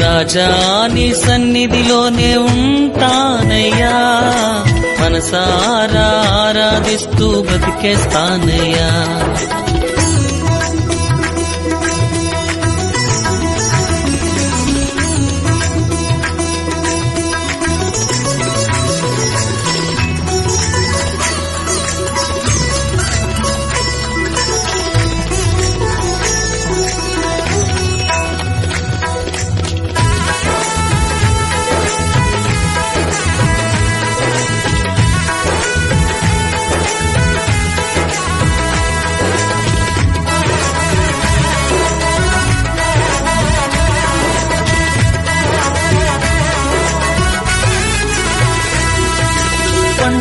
రాజా నీ సన్నిధిలోనే ఉంటానయ్యా. మనసారా ఆరాధిస్తూ బతికేస్తానయ్యా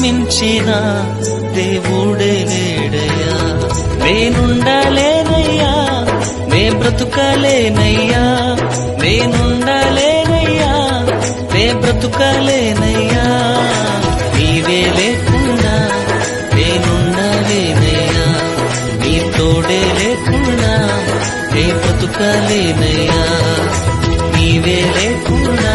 మించిన దేవుడే లేడయ్యా నేనుండలేనయ్యా నే బ్రతుకలేనయ్యా. నేనుండలేనయ్యా నే బ్రతుకలేనయ్యా. నీవే లేకుండా నేనుండలేనయ్యా నీ తోడే లేకుండా నే బ్రతుకలేనయ్యా. నీవే లేకుండా